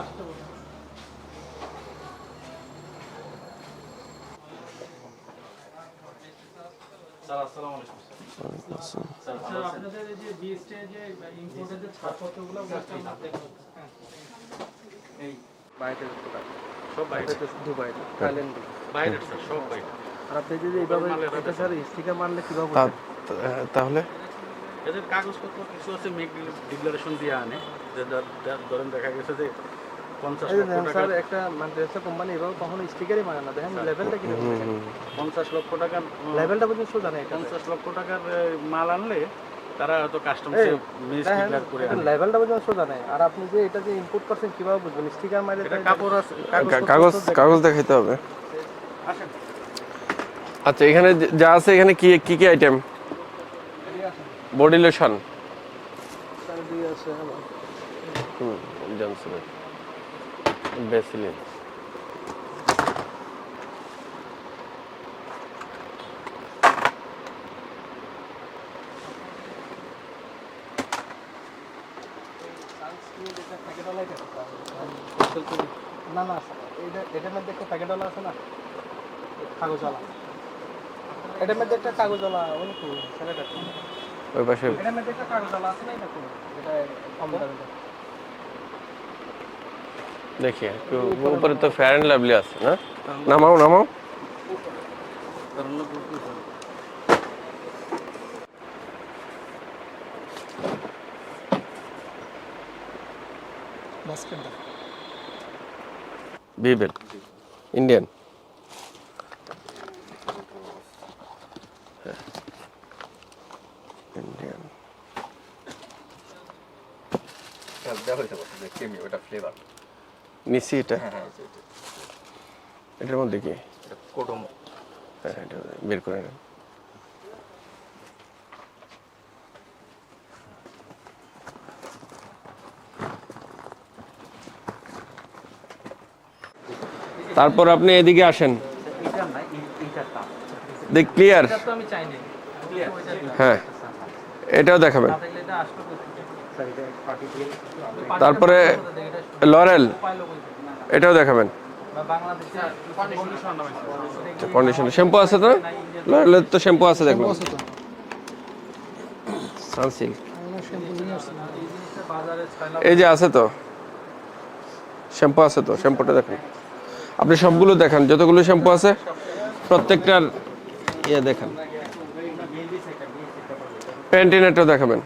আসতে বলুন। স্যার আসসালামু আলাইকুম স্যার আপনাদের এই যে বিএসটি যে ইম্পোর্টের যে ছাড়পত্রগুলো ওগুলো কেমন দেখুন হ্যাঁ এই বাইরের প্রোডাক্ট সব বাইরে দুবাই। থাইল্যান্ড বাইরে সব বাইরে আর আপনি যদি এইভাবে এটা স্যার স্টিকার মারলে কীভাবে তা- বুঝবেন? তা- তাহলে? এদের কাগজপত্র কিছু আছে মেক ডিক্লারেশন দিয়ে আনে। যে ধর- ধর- ধরেন দেখা গেছে যে পঞ্চাশ একটা কোম্পানি এভাবে কখনো স্টিকারই মারে না। দেখেন লেভেলটা কি পঞ্চাশ লক্ষ টাকার লেভেলটা পর্যন্ত পঞ্চাশ লক্ষ টাকার মাল আনলে তারা হয়তো কাস্টমসে করে আনে। লেভেলটা সোজা নেই। আর আপনি যে এটা যে ইম্পোর্ট করছেন কীভাবে বুঝবেন? স্টিকার মারলে এটা কাপড় কাগজ কাগজ দেখাইতে হবে। আচ্ছা এখানে যে- যা আছে এখানে কি কি কি আইটেম বডি লোশন স্যার দিয়ে আছে আমার। হুম জনসনের বেসিলিন না না এটা এটার মধ্যে একটা প্যাকেটওয়ালা আছে না কাগজওয়ালা এটার মধ্যে একটা কাগজওয়ালা অনেক ছেলেটা ওই পাশে এটার মধ্যে একটা কাগজওয়ালা আছে না এটা এটা দেখি, একটু উপরে তো ফেয়ার অ্যান্ড লাভলি আছে, না? নামাও নামাও। বাস্কেটটা বিবেল ইন্ডিয়ান ইন্ডিয়ান নিচি এটা? এটার মধ্যে কি? হ্যাঁ এটা বের করে নেন। তারপর আপনি এদিকে আসেন। দেখ ক্লিয়ার হ্যাঁ এটাও দেখাবেন? তারপরে লরেল এটাও দেখাবেন। বা বাংলাদেশে কন্ডিশন শ্যাম্পু আছে তো? লরেলের তো শ্যাম্পু আছে দেখুন সানসিল্ক এই যে আছে তো? শ্যাম্পু আছে তো? শ্যাম্পুটা দেখুন। আপনি সবগুলো দেখান যতগুলো শ্যাম্পু আছে প্রত্যেকটার ইয়ে দেখান। প্যান্টিনেটও দেখাবেন।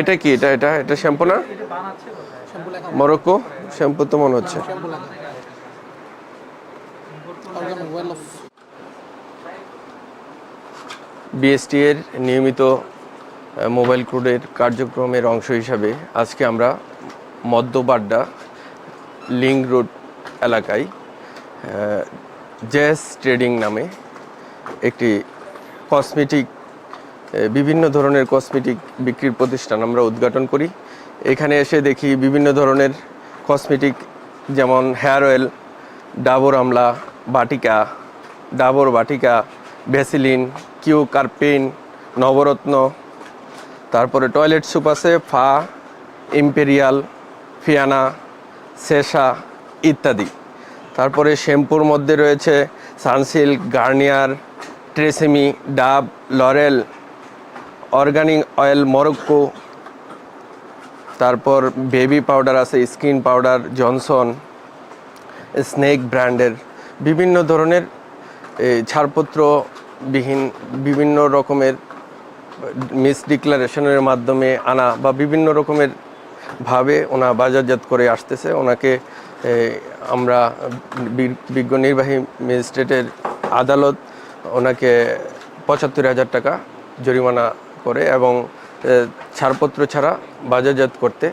এটা কি? এটা এটা এটা শ্যাম্পু না? মরক্কো? শ্যাম্পু তো মনে হচ্ছে। বিএসটি এর নিয়মিত মোবাইল কোডের কার্যক্রমের অংশ হিসাবে আজকে আমরা মধ্যবাড্ডা লিঙ্ক রোড এলাকায় জ্যাস ট্রেডিং নামে একটি কসমেটিক বিভিন্ন ধরনের কসমেটিক বিক্রির প্রতিষ্ঠান আমরা উদ্ঘাটন করি। এখানে এসে দেখি বিভিন্ন ধরনের কসমেটিক যেমন hair oil, Dabur Amla, Vatika, Dabur Vatika, Vaseline, Keo Karpin, Navratna, তারপরে টয়লেট স্যুপ আছে, ফা, ইম্পেরিয়াল, ফিয়ানা, সেসা ইত্যাদি। তারপরে শ্যাম্পুর মধ্যে রয়েছে Sunsilk, Garnier, Tresemme, Dove, L'Oreal organic oil Morocco তারপর বেবি পাউডার আছে স্কিন পাউডার জনসন স্নেক ব্র্যান্ডের বিভিন্ন ধরনের এই, ছাড়পত্রবিহীন বিভিন্ন রকমের মিস ডিক্লারেশনের মাধ্যমে আনা বা বিভিন্ন রকমের ভাবে ওনা বাজারজাত করে আসতেছে। ওনাকে আমরা বিজ্ঞ নির্বাহী ম্যাজিস্ট্রেটের আদালত ওনাকে পঁচাত্তর হাজার টাকা জরিমানা করে এবং ছাড়পত্র ছাড়া বাজারজাত করতে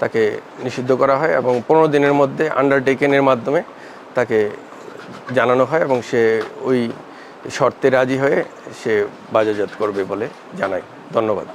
তাকে নিষিদ্ধ করা হয় এবং পনেরো দিনের মধ্যে আন্ডারটেকেনের মাধ্যমে তাকে জানানো হয় এবং সে ওই শর্তে রাজি হয়ে সে বাজারজাত করবে বলে জানায়। ধন্যবাদ।